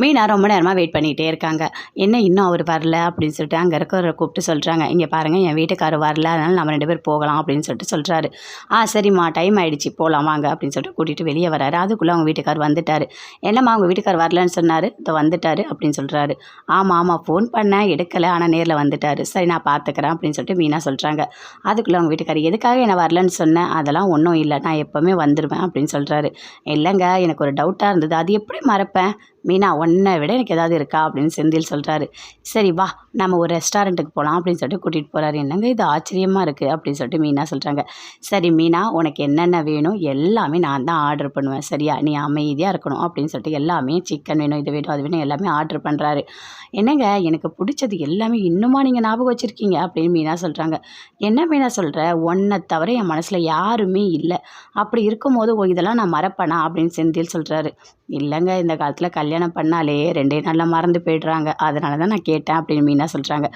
மீனா ரொம்ப நேரமாக வெயிட் பண்ணிகிட்டே இருக்காங்க. என்ன இன்னும் அவர் வரல? அப்படின்னு சொல்லிட்டு அங்கே இருக்கிறவரை கூப்பிட்டு சொல்கிறாங்க இங்கே பாருங்கள் என் வீட்டுக்காரர் வரல. அதனால் நம்ம ரெண்டு பேர் போகலாம். அப்படின்னு சொல்லிட்டு சொல்கிறாரு ஆ சரிம்மா. டைம் ஆகிடுச்சி போகலாம் வாங்க. அப்படின்னு சொல்லிட்டு கூட்டிகிட்டு வெளியே வராரு. அதுக்குள்ளே அவங்க வீட்டுக்கார் வந்துட்டார். என்னம்மா அவங்க வீட்டுக்கார் வரலன்னு சொன்னார்? இதை வந்துட்டார். அப்படின்னு சொல்கிறாரு ஆமாம் ஆமாம் ஃபோன் பண்ணேன். எடுக்கலை. ஆனால் நேரில் வந்துட்டார். சரி நான் பார்த்துக்கிறேன் அப்படின்னு சொல்லிட்டு மீனா சொல்கிறாங்க அதுக்குள்ளே அவங்க வீட்டுக்காரர் எதுக்காக என்ன வரலன்னு சொன்னேன் அதெல்லாம் ஒன்றும் இல்லை. நான் எப்போவுமே வந்துடுவேன் அப்படின்னு சொல்கிறாரு இல்லைங்க. எனக்கு ஒரு டவுட்டாக இருந்தது. அது எப்படி மறப்பேன்? மீனா உன்னை விட எனக்கு ஏதாவது இருக்கா? அப்படின்னு செந்தில் சொல்கிறாரு சரி வா நம்ம ஒரு ரெஸ்டாரண்ட்டுக்கு போகலாம் அப்படின்னு சொல்லிட்டு கூட்டிகிட்டு போகிறாரு என்னங்க இது ஆச்சரியமாக இருக்குது அப்படின்னு சொல்லிட்டு மீனா சொல்கிறாங்க சரி மீனா உனக்கு என்னென்ன வேணும் எல்லாமே நான் தான் ஆர்டர் பண்ணுவேன் சரியா? நீ அமைதியாக இருக்கணும் அப்படின்னு சொல்லிட்டு எல்லாமே சிக்கன் வேணும் இது வேணும் அது வேணும் எல்லாமே ஆர்டர் பண்ணுறாரு என்னங்க எனக்கு பிடிச்சது எல்லாமே இன்னுமா நீங்கள் ஞாபகம் வச்சுருக்கீங்க? அப்படின்னு மீனா சொல்கிறாங்க என்ன மீனா சொல்கிற ஒன்றை தவிர என் மனசில் யாருமே இல்லை. அப்படி இருக்கும்போது ஓ இதெல்லாம் நான் மறப்பேனா? அப்படின்னு செந்தில் சொல்கிறாரு இல்லைங்க இந்த காலத்தில் கல்யாணம் பண்ணாலே ரெண்டே நாளில் மறந்து போய்ட்றாங்க. அதனால தான் நான் கேட்டேன் அப்படின்னு மீனா சொல்கிறாங்க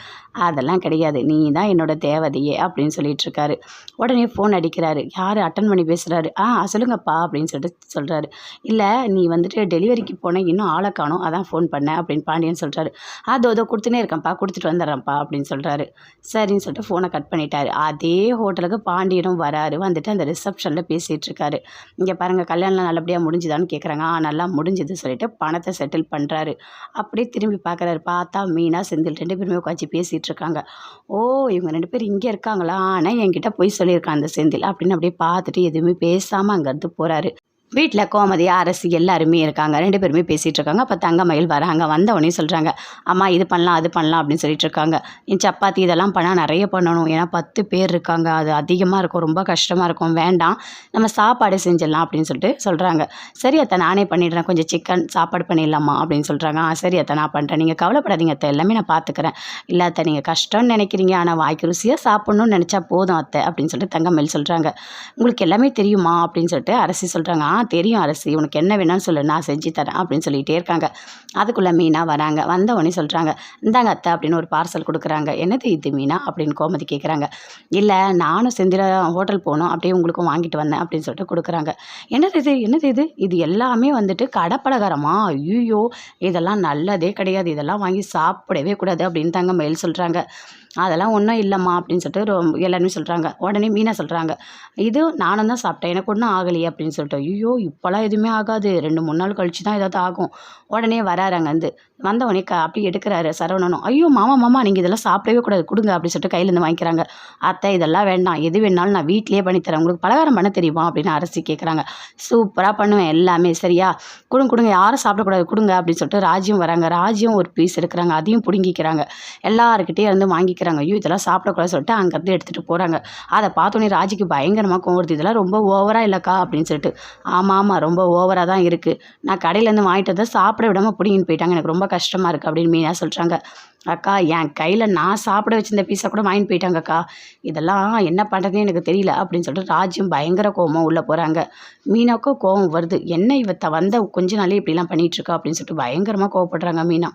அதெல்லாம் கிடையாது. நீ தான் என்னோட தேவதையே அப்படின்னு சொல்லிட்டு உடனே ஃபோன் அடிக்கிறாரு. யார்? அட்டன் பண்ணி பேசுகிறாரு ஆ சொல்லுங்கப்பா அப்படின்னு சொல்லிட்டு சொல்கிறாரு இல்லை நீ வந்துட்டு டெலிவரிக்கு போனால் இன்னும் ஆளை காணும். அதான் ஃபோன் பண்ணேன் அப்படின்னு பாண்டியன் சொல்கிறாரு அதோ அதோ கொடுத்துனே இருக்கேன்ப்பா கொடுத்துட்டு வந்துடுறேன்ப்பா அப்படின்னு சொல்கிறாரு சரின்னு சொல்லிட்டு ஃபோனை கட் பண்ணிட்டாரு. அதே ஹோட்டலுக்கு பாண்டியனும் வராரு. வந்துட்டு அந்த ரிசப்ஷனில் பேசிகிட்டு இருக்காரு. இங்கே பாருங்கள் கல்யாணம் நல்லபடியாக முடிஞ்சுதான்னு கேட்குறாங்க ஆ நல்லா முடிஞ்சது சொல்லிட்டு பணத்தை செட்டில் பண்ணுறாரு அப்படியே திரும்பி பார்க்குறாரு. பார்த்தா மீனா செந்தில் ரெண்டு பேருமே உட்காந்து பேசிகிட்டு இருக்காங்க. ஓ இவங்க ரெண்டு பேரும் இங்கே இருக்காங்களா? ஆனால் என்கிட்ட போய் சொல்லியிருக்கான் அந்த செந்தில் அப்படின்னு அப்படியே பார்த்துட்டு எதுவுமே பேசாமல் அங்கேருந்து போகிறாரு வீட்டில் கோமதி அரசி எல்லாருமே இருக்காங்க. ரெண்டு பேருமே பேசிகிட்டு இருக்காங்க. அப்போ தங்கமயில் வராங்க. வந்தவொடனே சொல்கிறாங்க அம்மா இது பண்ணலாம் அது பண்ணலாம் அப்படின்னு சொல்லிட்டு இருக்காங்க. என் சப்பாத்தி இதெல்லாம் பண்ணால் நிறைய பண்ணணும். ஏன்னா பத்து பேர் இருக்காங்க. அது அதிகமாக இருக்கும். ரொம்ப கஷ்டமாக இருக்கும். வேண்டாம். நம்ம சாப்பாடு செஞ்சிடலாம் அப்படின்னு சொல்லிட்டு சொல்கிறாங்க சரி அத்தை நானே பண்ணிடுறேன். கொஞ்சம் சிக்கன் சாப்பாடு பண்ணிடலாமா? அப்படின்னு சொல்கிறாங்க ஆ சரி அத்தை நான் பண்ணுறேன் நீங்கள் கவலைப்படாதீங்க அத்தை. எல்லாமே நான் பார்த்துக்கிறேன் இல்லை அத்தை நீங்கள் கஷ்டம்னு நினைக்கிறீங்க. ஆனால் வாய்க்கு ருசியாக சாப்பிட்ணுன்னு நினச்சா போதும் அத்தை அப்படின்னு சொல்லிட்டு தங்கமயில் சொல்கிறாங்க உங்களுக்கு எல்லாமே தெரியுமா? அப்படின்னு சொல்லிட்டு அரசி சொல்கிறாங்க ஆ தெரியும் அரசி. உனக்கு என்ன வேணும்னு சொல்லு நான் செஞ்சு தரேன் அப்படின்னு சொல்லிகிட்டே இருக்காங்க. அதுக்குள்ளே மீனா வராங்க. வந்த உடனே சொல்கிறாங்க இந்தாங்க அத்தை அப்படின்னு ஒரு பார்சல் கொடுக்குறாங்க. என்னது இது மீனா? அப்படின்னு கோமதி கேட்குறாங்க இல்லை நானும் செந்தில ஹோட்டல் போகணும் அப்படியே உங்களுக்கும் வாங்கிட்டு வந்தேன் அப்படின்னு சொல்லிட்டு கொடுக்குறாங்க. என்னது இது? என்னது இது? இது எல்லாமே வந்துட்டு கடப்பலகாரமா? ஐயோ இதெல்லாம் நல்லதே கிடையாது. இதெல்லாம் வாங்கி சாப்பிடவே கூடாது அப்படின்னு தாங்க மயில் சொல்கிறாங்க அதெல்லாம் ஒன்றும் இல்லைம்மா அப்படின்னு சொல்லிட்டு ரொம்ப எல்லாருமே சொல்கிறாங்க உடனே மீனா சொல்கிறாங்க இது நானும் தான் சாப்பிட்டேன். எனக்கு ஒன்றும் ஆகலையே அப்படின்னு சொல்லிட்டு. ஐயோ இப்போல்லாம் எதுவுமே ஆகாது. ரெண்டு மூணு நாள் கழிச்சு தான் ஏதாவது ஆகும். உடனே வராறாங்க வந்து வந்தவனே க அப்படி எடுக்கிறாரு சரவணனும். ஐயோ மாமா மாமா நீங்கள் இதெல்லாம் சாப்பிடவே கூடாது. கொடுங்க அப்படின்னு சொல்லிட்டு கையிலேருந்து வாங்கிக்கிறாங்க. அத்தை இதெல்லாம் வேண்டாம். எது வேணாலும் நான் வீட்லேயே பண்ணித்தரேன் உங்களுக்கு பலகாரம் பண்ண தெரியுமா அப்படின்னு அரசி கேட்குறாங்க சூப்பராக பண்ணுவேன் எல்லாமே சரியா? கொடுங்க கொடுங்க யாரும் சாப்பிடக்கூடாது கொடுங்க அப்படின்னு சொல்லிட்டு ராஜ்யம் வராங்க. ராஜ்யம் ஒரு பீஸ் எடுக்கிறாங்க. அதையும் பிடுங்கிக்கிறாங்க. எல்லாருக்கிட்டே இருந்து வாங்கிக்கிறாங்க. ஐயோ இதெல்லாம் சாப்பிடக்கூடாது சொல்லிட்டு அங்கேருந்து எடுத்துகிட்டு போகிறாங்க அதை பார்த்தோன்னே ராஜிக்கு பயங்கரமாக கோவம் இதெல்லாம் ரொம்ப ஓவராக இல்லைக்கா? அப்படின்னு சொல்லிட்டு ஆமாம் ஆமாம் ரொம்ப ஓவராக தான் இருக்குது நான் கடையிலேருந்து வாங்கிட்டு வந்து சாப்பிட விடாமல் பிடிங்கின்னு போயிட்டாங்க. எனக்கு ரொம்ப கஷ்டமாக இருக்குது அப்படின்னு மீனா சொல்கிறாங்க அக்கா என் கையில் நான் சாப்பிட வச்சிருந்த பீஸை கூட வாங்கிட்டு போயிட்டாங்கக்கா. இதெல்லாம் என்ன பண்ணுறதுன்னு எனக்கு தெரியல அப்படின்னு சொல்லிட்டு ராஜ்யம் பயங்கர கோபமாக உள்ளே போகிறாங்க மீனாவுக்கும் கோவம் வருது. என்ன இவத்த வந்த கொஞ்ச நாளே இப்படிலாம் பண்ணிகிட்ருக்கா அப்படின்னு சொல்லிட்டு பயங்கரமாக கோவப்படுறாங்க மீனா.